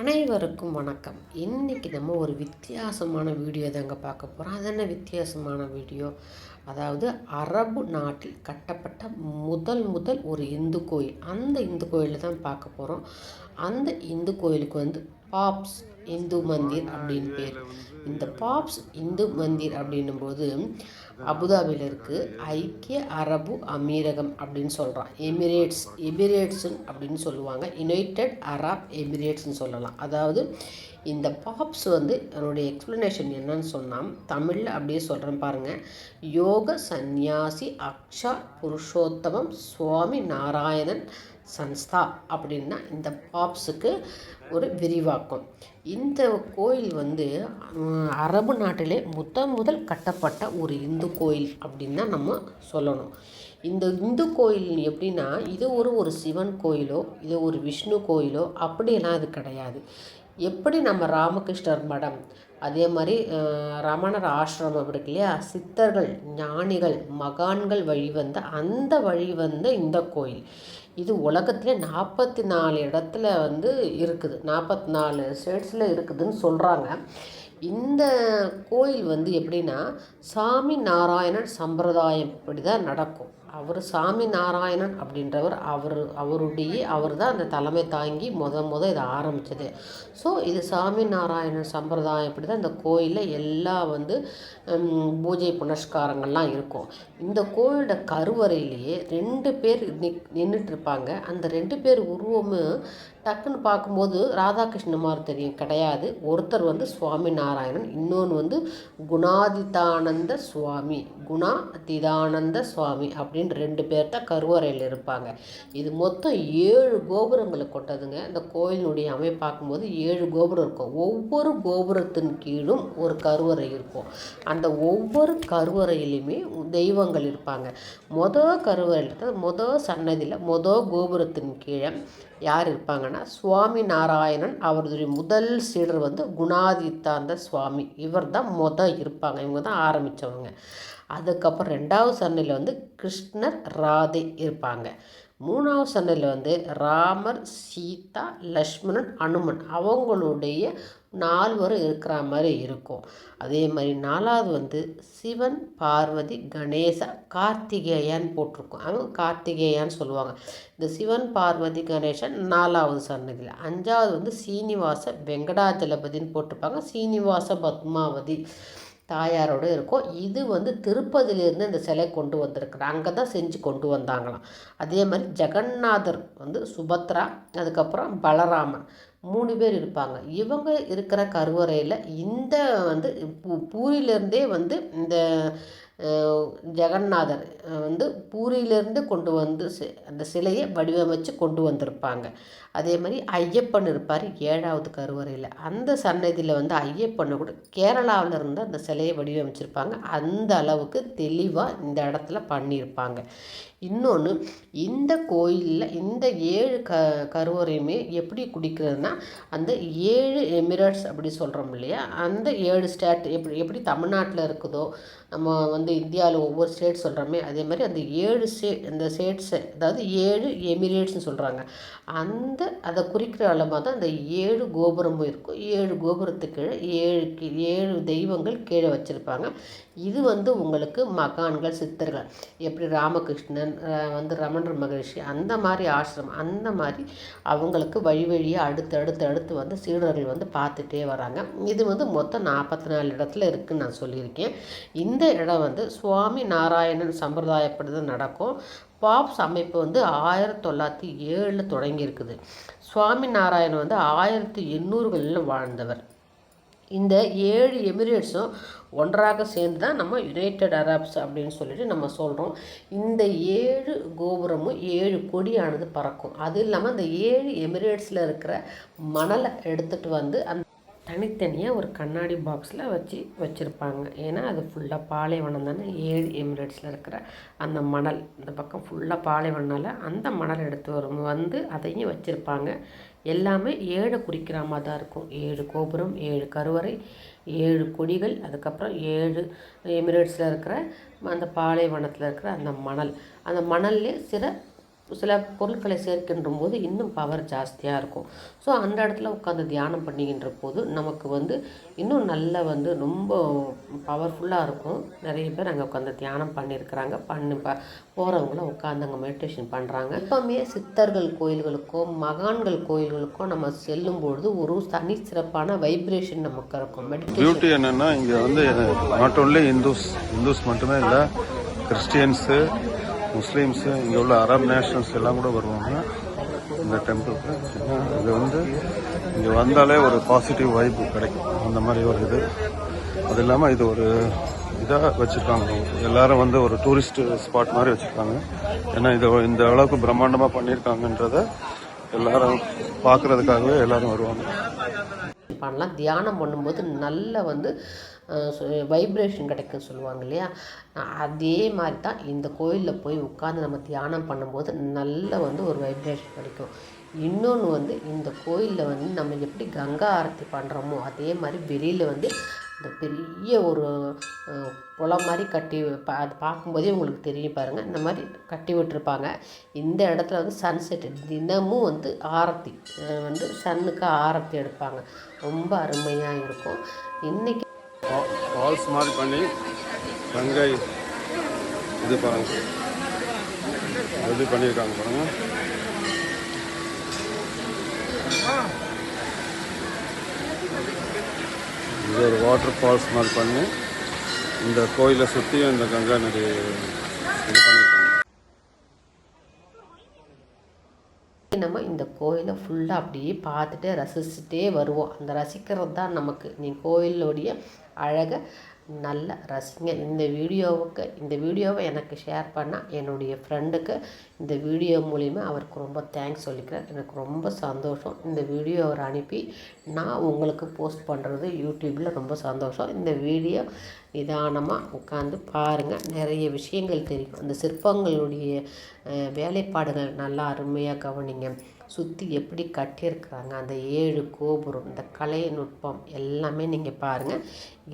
அனைவருக்கும் வணக்கம். இன்றைக்கி நம்ம ஒரு வித்தியாசமான வீடியோ தாங்க பார்க்க போகிறோம் அது என்ன வித்தியாசமான வீடியோ? அதாவது அரபு நாட்டில் கட்டப்பட்ட முதல் முதல் ஒரு இந்து கோயில். அந்த இந்து கோயிலில் தான் பார்க்க போகிறோம் அந்த இந்து கோயிலுக்கு வந்து பாப்ஸ் இந்து மந்திர் அப்படின்னு பேர். இந்த பாப்ஸ் இந்து மந்திர் அப்படின்னும் போது அபுதாபியில் இருக்குது ஐக்கிய அரபு அமீரகம் அப்படின்னு சொல்கிறான் எமிரேட்ஸ் எமிரேட்ஸுன்னு அப்படின்னு சொல்லுவாங்க. யுனைடெட் அராப் எமிரேட்ஸ்னு சொல்லலாம். அதாவது இந்த பாப்ஸ் வந்து என்னுடைய எக்ஸ்ப்ளனேஷன் என்னன்னு சொன்னால் தமிழில் அப்படியே சொல்கிறேன் பாருங்கள் யோக சந்நியாசி அக்ஷா புருஷோத்தமம் சுவாமி நாராயணன் சன்ஸ்தா அப்படின்னா இந்த பாப்ஸுக்கு ஒரு விரிவாக்கம். இந்த கோயில் வந்து அரபு நாட்டிலே முத முதல் கட்டப்பட்ட ஒரு இந்து கோயில் அப்படின்னு தான் நம்ம சொல்லணும். இந்த இந்து கோயில் எப்படின்னா இது ஒரு ஒரு சிவன் கோயிலோ இது ஒரு விஷ்ணு கோயிலோ அப்படியெல்லாம் அது கிடையாது. எப்படி நம்ம ராமகிருஷ்ணர் மடம் அதே மாதிரி ரமணர் ஆசிரமம் இருக்கு இல்லையா சித்தர்கள் ஞானிகள் மகான்கள் வழி வந்த அந்த வழி வந்த இந்த கோயில். இது உலகத்திலே நாற்பத்தி நாலு இடத்துல வந்து இருக்குது. நாற்பத்தி நாலு ஸ்டேட்ஸில் இருக்குதுன்னு சொல்கிறாங்க இந்த கோயில் வந்து எப்படின்னா சாமி நாராயணன் சம்பிரதாயம் இப்படி தான் நடக்கும். அவர் சாமி நாராயணன் அப்படின்றவர் அவர் அவருடைய அவர் தான் அந்த தலைமை தாங்கி முத முத இதை ஆரம்பித்தது ஸோ இது சாமி நாராயணன் சம்பிரதாயம் இப்படி தான் இந்த கோயிலில் எல்லா வந்து பூஜை புனஸ்காரங்கள்லாம் இருக்கும். இந்த கோயிலோட கருவறையிலேயே ரெண்டு பேர் நிக் நின்றுட்டுருப்பாங்க அந்த ரெண்டு பேர் உருவமும் டக்குன்னு பார்க்கும்போது ராதாகிருஷ்ண மாதிரி தெரியும். கிடையாது. ஒருத்தர் வந்து சுவாமி நாராயணன் இன்னொன்று வந்து குணாதிதானந்த சுவாமி. குணாதிதானந்த சுவாமி அப்படின்னு ரெண்டு பேர் தான் கருவறையில் இருப்பாங்க. இது மொத்தம் ஏழு கோபுரங்களை கொண்டதுங்க இந்த கோயிலினுடைய அமைப்பு பார்க்கும்போது ஏழு கோபுரம் இருக்கும். ஒவ்வொரு கோபுரத்தின் கீழும் ஒரு கருவறை இருக்கும். அந்த ஒவ்வொரு கருவறையிலுமே தெய்வங்கள் இருப்பாங்க. மொதல் கருவறையில் மொதல் சன்னதியில் மொதல் கோபுரத்தின் கீழே யார் இருப்பாங்கன்னா சுவாமி நாராயணன் அவருடைய முதல் சீடர் வந்து குணாதித்தாந்த சுவாமி. இவர் தான் மொதல் இருப்பாங்க. இவங்க தான் ஆரம்பித்தவங்க அதுக்கப்புறம் ரெண்டாவது சன்னையில் வந்து கிருஷ்ணர் ராதை இருப்பாங்க. மூணாவது சன்னையில் வந்து ராமர் சீதா லக்ஷ்மணன் அனுமன். அவங்களுடைய நால்வரும் இருக்கிற மாதிரி இருக்கும். அதே மாதிரி நாலாவது வந்து சிவன் பார்வதி கணேச கார்த்திகேயான்னு போட்டிருக்கோம். அவங்க கார்த்திகேயான்னு சொல்லுவாங்க. இந்த சிவன் பார்வதி கணேசன் நாலாவது சன்னதியில். அஞ்சாவது வந்து சீனிவாச வெங்கடாஜலபதின்னு போட்டிருப்பாங்க. சீனிவாச பத்மாவதி தாயாரோட இருக்கும். இது வந்து திருப்பதியிலேருந்து இந்த சிலை கொண்டு வந்திருக்குறாங்க அங்கே தான் செஞ்சு கொண்டு வந்தாங்களாம். அதே மாதிரி ஜெகநாதர் வந்து சுபத்ரா அதுக்கப்புறம் பலராமன். மூணு பேர் இருப்பாங்க. இவங்க இருக்கிற கருவறையில் இந்த வந்து பூ பூரியிலேருந்தே வந்து இந்த ஜெகநாதர் வந்து பூரியிலேருந்து கொண்டு வந்து அந்த சிலையை வடிவமைச்சு கொண்டு வந்திருப்பாங்க. அதே மாதிரி ஐயப்பன் இருப்பார் ஏழாவது கருவறையில். அந்த சன்னதியில் வந்து ஐயப்பனை கூட கேரளாவில் இருந்து அந்த சிலையை வடிவமைச்சிருப்பாங்க. அந்த அளவுக்கு தெளிவாக இந்த இடத்துல பண்ணியிருப்பாங்க. இன்னொன்று இந்த கோயிலில் இந்த ஏழு க கருவறையுமே எப்படி குடிக்கிறதுனா அந்த ஏழு எமிரேட்ஸ் அப்படி சொல்கிறோம் இல்லையா? அந்த ஏழு ஸ்டேட் எப்படி எப்படி தமிழ்நாட்டில் இருக்குதோ நம்ம வந்து இந்தியாவில் ஒவ்வொரு ஸ்டேட் சொல்கிறோமே அதே மாதிரி அந்த ஏழு ஸ்டே அந்த ஸ்டேட்ஸை அதாவது ஏழு எமிரேட்ஸ்னு சொல்கிறாங்க அந்த அதை குறிக்கிற அளவாக தான் அந்த ஏழு கோபுரமும் இருக்கும். ஏழு கோபுரத்துக்கு கீழே ஏழு ஏழு தெய்வங்கள் கீழே வச்சுருப்பாங்க. இது வந்து உங்களுக்கு மகான்கள் சித்தர்கள். எப்படி ராமகிருஷ்ணன் வந்து ரமணர் மகரிஷி அந்த மாதிரி ஆசிரமம் அந்த மாதிரி அவங்களுக்கு வழி வழியாக அடுத்து அடுத்து அடுத்து வந்து சீடர்கள் வந்து பார்த்துட்டே வராங்க. இது வந்து மொத்தம் நாற்பத்தி நாலு இடத்துல இருக்குன்னு நான் சொல்லியிருக்கேன். இந்த இடம் வந்து சுவாமி நாராயணன் சம்பிரதாயப்படி தான் நடக்கும். பாப்ஸ் அமைப்பு வந்து ஆயிரத்தி தொள்ளாயிரத்தி ஏழில் தொடங்கியிருக்குது. சுவாமி நாராயணன் வந்து ஆயிரத்தி எண்ணூறுகளில் வாழ்ந்தவர். இந்த ஏழு எமிரேட்ஸும் ஒன்றாக சேர்ந்து தான் நம்ம யுனைடெட் அரப்ஸ் அப்படின்னு சொல்லிட்டு நம்ம சொல்கிறோம் இந்த ஏழு கோபுரமும் ஏழு கொடியானது பறக்கும். அது இல்லாமல் அந்த ஏழு எமிரேட்ஸில் இருக்கிற மணலை எடுத்துகிட்டு வந்து அந்த தனித்தனியாக ஒரு கண்ணாடி பாக்ஸில் வச்சு வச்சுருப்பாங்க. ஏன்னா அது ஃபுல்லாக பாலைவனம் தானே. ஏழு எமிரேட்ஸில் இருக்கிற அந்த மணல் இந்த பக்கம் ஃபுல்லாக பாலைவனால அந்த மணல் எடுத்து வரும் வந்து அதையும் வச்சுருப்பாங்க. எல்லாமே ஏழை குறிக்கிற மாதிரி தான் இருக்கும். ஏழு கோபுரம் ஏழு கருவறை ஏழு கொடிகள் அதுக்கப்புறம் ஏழு எமிரேட்ஸில் இருக்கிற அந்த பாலைவனத்தில் இருக்கிற அந்த மணல். அந்த மணல்லே சில சில பொருட்களை சேர்க்கின்ற போது இன்னும் பவர் ஜாஸ்தியாக இருக்கும். ஸோ அந்த இடத்துல உட்காந்து தியானம் பண்ணிக்கின்ற போது நமக்கு வந்து இன்னும் நல்ல வந்து ரொம்ப பவர்ஃபுல்லாக இருக்கும். நிறைய பேர் அங்கே உட்காந்து தியானம் பண்ணியிருக்கிறாங்க. பண்ணி ப போகிறவங்களும் உட்காந்து அங்கே மெடிடேஷன் பண்ணுறாங்க எப்போவுமே சித்தர்கள் கோயில்களுக்கோ மகான்கள் கோயில்களுக்கோ நம்ம செல்லும்பொழுது ஒரு தனி சிறப்பான வைப்ரேஷன் நமக்கு இருக்கும். பியூட்டி என்னென்னா இங்கே வந்து நாட் ஓன்லி இந்துஸ் இந்துஸ் மட்டுமே இல்லை கிறிஸ்டியன்ஸு முஸ்லீம்ஸு இங்கே உள்ள அரப் நேஷனல்ஸ் எல்லாம் கூட வருவாங்க. இந்த டெம்பிளுக்கு இது வந்து இங்கே வந்தாலே ஒரு பாசிட்டிவ் வாய்ப்பு கிடைக்கும். அந்த மாதிரி ஒரு இது. அது இல்லாமல் இது ஒரு இதாக வச்சுருக்காங்க. எல்லாரும் வந்து ஒரு டூரிஸ்ட் ஸ்பாட் மாதிரி வச்சுருக்காங்க. ஏன்னா இது இந்த அளவுக்கு பிரம்மாண்டமாக பண்ணியிருக்காங்கன்றத எல்லாரும் பார்க்குறதுக்காகவே எல்லாரும் வருவாங்க. பண்ணலாம் தியானம் பண்ணும்போது நல்ல வந்து வைப்ரேஷன் கிடைக்கும் சொல்லுவாங்க இல்லையா? அதே மாதிரி தான் இந்த கோயிலில் போய் உட்காந்து நம்ம தியானம் பண்ணும்போது நல்ல வந்து ஒரு வைப்ரேஷன் கிடைக்கும். இன்னொன்று வந்து இந்த கோயிலில் வந்து நம்ம எப்படி கங்கா ஆரத்தி பண்ணுறோமோ அதே மாதிரி வெளியில் வந்து இந்த பெரிய ஒரு குளம் மாதிரி கட்டி பா அது பார்க்கும்போதே உங்களுக்கு தெரியும் பாருங்கள் இந்த மாதிரி கட்டி விட்டுருப்பாங்க. இந்த இடத்துல வந்து சன்செட் தினமும் வந்து ஆரத்தி வந்து சன்னுக்கு ஆரத்தி எடுப்பாங்க. ரொம்ப அருமையாக இருக்கும். இன்றைக்கி ஃபால்ஸ் மாதிரி பண்ணி கங்கை இது பாருங்க. இது பண்ணியிருக்காங்க பாருங்க. இது ஒரு வாட்டர் ஃபால்ஸ் மாதிரி பண்ணி இந்த கோயிலை சுற்றியும் இந்த கங்கா நதி இது பண்ணியிருக்காங்க. நம்ம இந்த கோயிலை ஃபுல்லாக அப்படியே பார்த்துட்டு ரசிச்சுட்டே வருவோம். அந்த ரசிக்கிறது தான் நமக்கு. நீ கோயிலுடைய அழகை நல்ல ரசிங்க இந்த வீடியோவுக்கு இந்த வீடியோவை எனக்கு ஷேர் பண்ணால் என்னுடைய ஃப்ரெண்டுக்கு இந்த வீடியோ மூலிமா அவருக்கு ரொம்ப தேங்க்ஸ் சொல்லிக்கிறேன். எனக்கு ரொம்ப சந்தோஷம். இந்த வீடியோ அவர் அனுப்பி நான் உங்களுக்கு போஸ்ட் பண்ணுறது யூடியூப்பில் ரொம்ப சந்தோஷம். இந்த வீடியோ நிதானமாக உட்காந்து பாருங்கள் நிறைய விஷயங்கள் தெரியும். அந்த சிற்பங்களுடைய வேலைப்பாடுகள் நல்லா அருமையாக கவனிங்க. சுற்றி எப்படி கட்டியிருக்கிறாங்க அந்த ஏழு கோபுரம் இந்த கலை நுட்பம் எல்லாமே நீங்கள் பாருங்கள்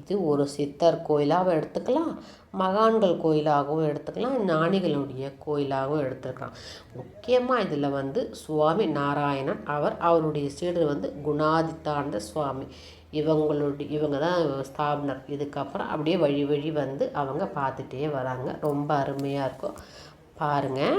இது ஒரு சித்தர் கோயிலாகவும் எடுத்துக்கலாம் மகான்கள் கோயிலாகவும் எடுத்துக்கலாம் ஞானிகளுடைய கோயிலாகவும் எடுத்துக்கலாம் முக்கியமாக இதில் வந்து சுவாமி நாராயணன் அவர் அவருடைய சீடர் வந்து குணாதித்தாண்ட சுவாமி. இவங்களுடைய இவங்க தான் ஸ்தாபனர். இதுக்கப்புறம் அப்படியே வழி வழி வந்து அவங்க பார்த்துட்டே வராங்க. ரொம்ப அருமையாக இருக்கும். பாருங்கள்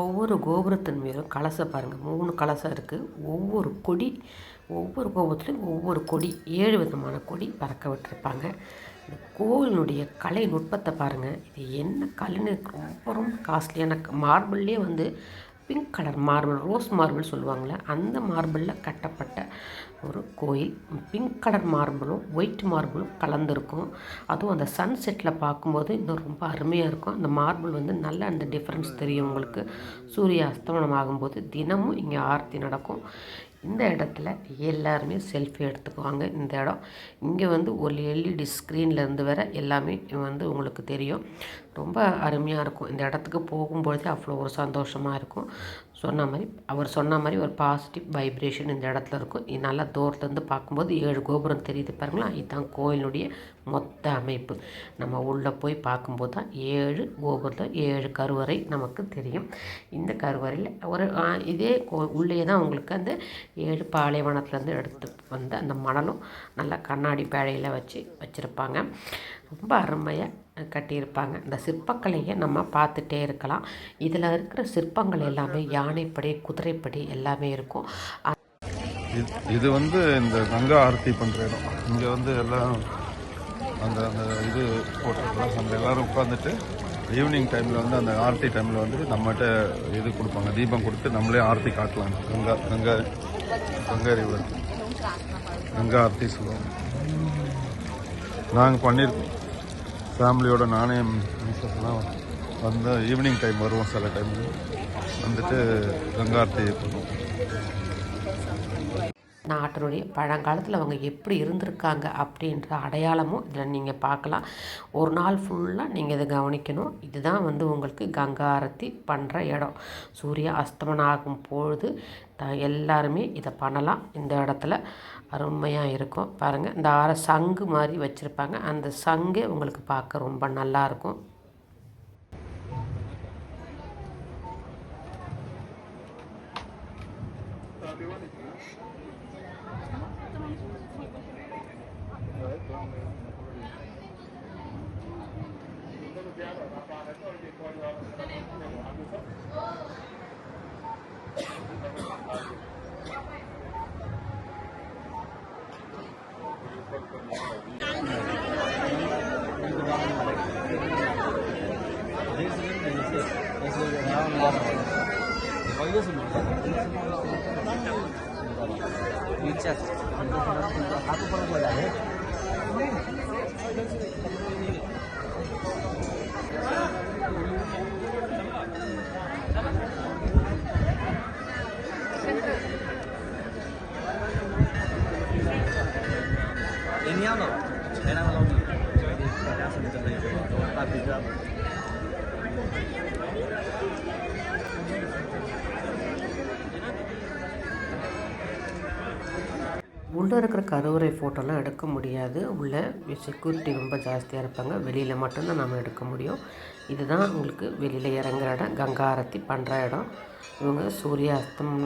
ஒவ்வொரு கோபுரத்தின் மேலும் கலசம் பாருங்கள் மூணு கலசம் இருக்குது ஒவ்வொரு கொடி ஒவ்வொரு கோபுரத்துலையும் ஒவ்வொரு கொடி ஏழு விதமான கொடி பறக்க விட்டுருப்பாங்க. இந்த கோவிலினுடைய கலை நுட்பத்தை பாருங்கள் இது என்ன கல்லுன்னு ரொம்ப ரொம்ப காஸ்ட்லியான மார்பிள்லேயே வந்து pink colour marble rose marble சொல்லுவாங்களே அந்த மார்பிளில் கட்டப்பட்ட ஒரு கோயில் பிங்க் கலர் மார்பிளும் ஒயிட் மார்பிளும் கலந்துருக்கும். அதுவும் அந்த சன் செட்டில் பார்க்கும்போது இன்னும் ரொம்ப அருமையாக இருக்கும். அந்த மார்பிள் வந்து நல்லா அந்த டிஃப்ரென்ஸ் தெரியும் உங்களுக்கு. சூரிய அஸ்தமனம் ஆகும்போது தினமும் இங்கே ஆரத்தி நடக்கும். இந்த இடத்துல எல்லாருமே செல்ஃபி எடுத்துக்குவாங்க. இந்த இடம் இங்கே வந்து ஒரு எல்இடி ஸ்க்ரீன்லேருந்து வர எல்லாமே வந்து உங்களுக்கு தெரியும். ரொம்ப அருமையாக இருக்கும். இந்த இடத்துக்கு போகும்பொழுதே அவ்வளோ ஒரு சந்தோஷமாக இருக்கும். சொன்ன மாதிரி அவர் சொன்ன மாதிரி ஒரு பாசிட்டிவ் வைப்ரேஷன் இந்த இடத்துல இருக்கும். இது நல்லா தூரத்துலேருந்து பார்க்கும்போது ஏழு கோபுரம் தெரியுது பாருங்களா? இதுதான் கோயிலுடைய மொத்த அமைப்பு. நம்ம உள்ளே போய் பார்க்கும்போது தான் ஏழு கோபுரத்தில் ஏழு கருவறை நமக்கு தெரியும். இந்த கருவறையில் ஒரு இதே கோ உள்ளே தான் உங்களுக்கு அந்த ஏழு பாலைவனத்துலேருந்து எடுத்து வந்த அந்த மணலும் நல்லா கண்ணாடி பேழையில் வச்சு வச்சுருப்பாங்க. ரொம்ப அருமையாக கட்டியிருப்பாங்க. இந்த சிற்பக்கலையை நம்ம பார்த்துட்டே இருக்கலாம். இதில் இருக்கிற சிற்பங்கள் எல்லாமே யானைப்படை குதிரைப்படை எல்லாமே இருக்கும். இது- இது வந்து இந்த கங்கா ஆரத்தி பண்ணுற இடம். இங்கே வந்து எல்லாம் அந்த அந்த இது போட்டிருக்கலாம். அந்த எல்லோரும் உட்காந்துட்டு ஈவினிங் டைமில் வந்து அந்த ஆர்த்தி டைமில் வந்து நம்மகிட்ட இது கொடுப்பாங்க. தீபம் கொடுத்து நம்மளே ஆர்த்தி காட்டலாம். கங்கா கங்கா கங்கா ரிவர் கங்கா ஆர்த்தி சொல்லுவாங்க நாங்கள் பண்ணியிருக்கோம் ஃபேமிலியோட நானே மிஸ்ஸஸ்லாம் வந்து ஈவினிங் டைம் வருவோம் சில டைம் வந்துட்டு கங்கார்த்தி பண்ணுவோம் நாட்டினுடைய பழங்காலத்தில் அவங்க எப்படி இருந்திருக்காங்க அப்படின்ற அடையாளமும் இதில் நீங்கள் பார்க்கலாம். ஒரு நாள் ஃபுல்லாக நீங்கள் இதை கவனிக்கணும். இதுதான் வந்து உங்களுக்கு கங்கா ஆரத்தி பண்ணுற இடம். சூரிய அஸ்தமனம் ஆகும் பொழுது த எல்லாருமே இதை பண்ணலாம். இந்த இடத்துல அருமையாக இருக்கும். பாருங்கள் இந்த ஆற சங்கு மாதிரி வச்சுருப்பாங்க. அந்த சங்கே உங்களுக்கு பார்க்க ரொம்ப நல்லாயிருக்கும் हातको உள்ளே இருக்கிற கருவறை ஃபோட்டோலாம் எடுக்க முடியாது. உள்ளே செக்யூரிட்டி ரொம்ப ஜாஸ்தியாக இருப்பாங்க. வெளியில் மட்டும்தான் நம்ம எடுக்க முடியும். இதுதான் உங்களுக்கு வெளியில் இறங்குற இடம். கங்கா ஆரத்தி பண்ணுற இடம். இவங்க சூரிய அஸ்தம்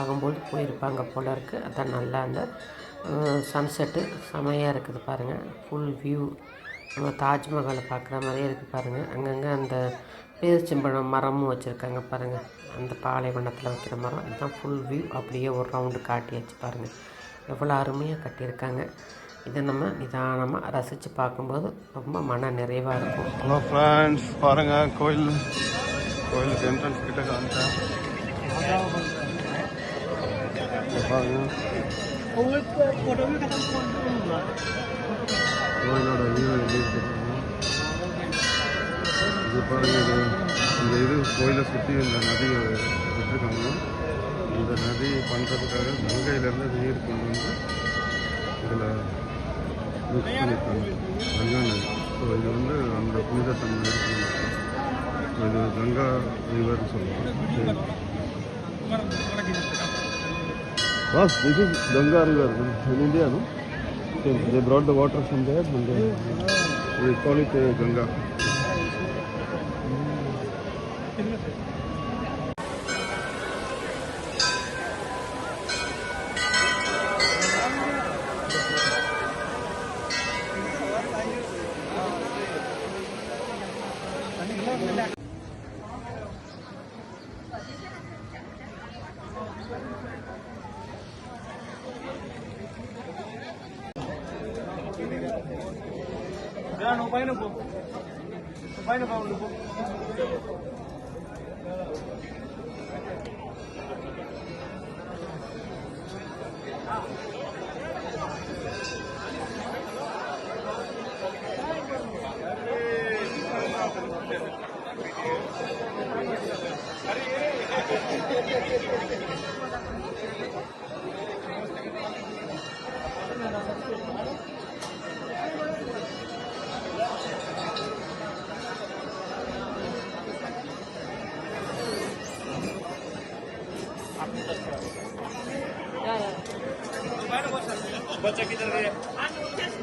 ஆகும்போது போயிருப்பாங்க போல இருக்குது அதான் நல்லா அந்த சன்செட்டு செமையாக இருக்குது பாருங்கள் ஃபுல் வியூ நம்ம தாஜ்மஹாலை பார்க்குற மாதிரியே இருக்குது பாருங்கள் அங்கங்கே அந்த பேரிச்சம்பழம் மரமும் வச்சுருக்காங்க பாருங்கள் அந்த பாலைவனத்தில் வைக்கிற மரம். இதுதான் ஃபுல் வியூ அப்படியே ஒரு ரவுண்டு காட்டியாச்சு பாருங்கள் எவ்வளோ அருமையாக கட்டியிருக்காங்க. இதை நம்ம நிதானமாக ரசித்து பார்க்கும்போது ரொம்ப மன நிறைவாக இருக்கும். ஹலோ ஃப்ரெண்ட்ஸ் பாருங்கள் கோயில். கோயிலுக்கு என்ட்ரன்ஸ் கிட்ட காமிச்சேன் பாருங்கள் கோயிலோட வியூ எப்படி இருக்கு? பாருங்க. இது பாருங்க இது இந்த இது கோயிலை சுற்றி இந்த நதி விட்டுருக்காங்க. இந்த நதி பண்ணுறதுக்காக கங்கையிலேருந்து நீர் கொண்டு வந்து இதில் மிக்ஸ் பண்ணியிருக்காங்க கங்கா நதி. ஸோ இது வந்து அந்த புனிதத்தன்மை இருக்கு இது கங்கா ரிவர்னு சொல்லுவாங்க. Boss, this is Ganga river in India, no? So they brought the water from there and they, we call it uh, Ganga. बच्चा किधर गया?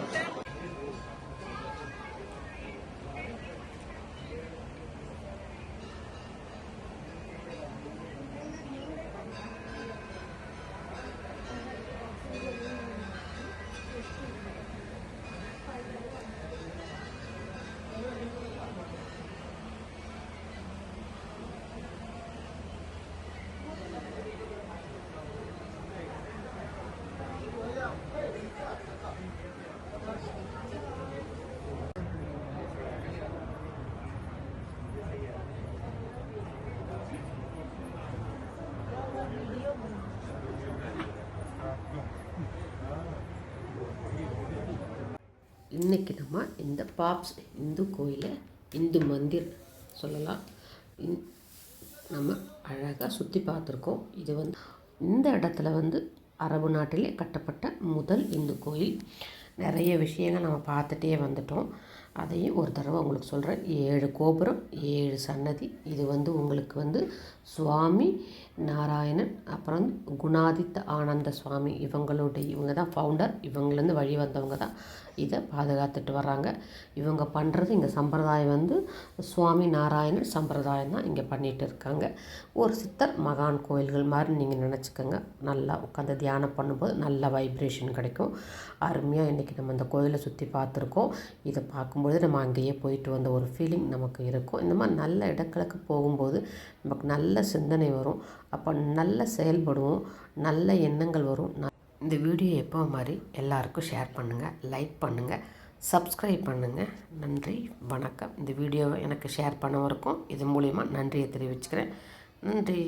இன்றைக்கி நம்ம இந்த பாப்ஸ் இந்து கோயிலை இந்து மந்திர் சொல்லலாம். இந்- நம்ம அழகாக சுற்றி பார்த்துருக்கோம். இது வந்து இந்த இடத்துல வந்து அரபு நாட்டிலே கட்டப்பட்ட முதல் இந்து கோயில். நிறைய விஷயங்கள் நம்ம பார்த்துட்டே வந்துட்டோம். அதையும் ஒரு தடவை உங்களுக்கு சொல்கிறேன் ஏழு கோபுரம் ஏழு சன்னதி. இது வந்து உங்களுக்கு வந்து சுவாமி நாராயணன் அப்புறம் வந்து குணாதித்த ஆனந்த சுவாமி இவங்களுடைய இவங்க தான் ஃபவுண்டர் இவங்கலேருந்து வழி வந்தவங்க தான் இதை பாதுகாத்துட்டு வர்றாங்க. இவங்க பண்ணுறது இங்கே சம்பிரதாயம் வந்து சுவாமி நாராயணன் சம்பிரதாயம் தான் இங்கே பண்ணிகிட்டு இருக்காங்க. ஒரு சித்தர் மகான் கோயில்கள் மாதிரி நீங்கள் நினச்சிக்கோங்க. நல்லா உட்காந்து தியானம் பண்ணும்போது நல்ல வைப்ரேஷன் கிடைக்கும். அருமையாக இன்றைக்கி நம்ம இந்த கோயிலை சுற்றி பார்த்துருக்கோம். இதை பார்க்கும்பொழுது நம்ம அங்கேயே போயிட்டு வந்த ஒரு ஃபீலிங் நமக்கு இருக்கும். இந்த மாதிரி நல்ல இடங்களுக்கு போகும்போது நமக்கு நல்ல சிந்தனை வரும். அப்போ நல்ல செயல்படுவோம் நல்ல எண்ணங்கள் வரும். இந்த வீடியோ எப்போ மாதிரி எல்லாருக்கும் ஷேர் பண்ணுங்கள் லைக் பண்ணுங்கள் சப்ஸ்கிரைப் பண்ணுங்கள் நன்றி வணக்கம். இந்த வீடியோவை எனக்கு ஷேர் பண்ணவருக்கும் இது மூலிமா நன்றியை தெரிவிச்சுக்கிறேன். நன்றி.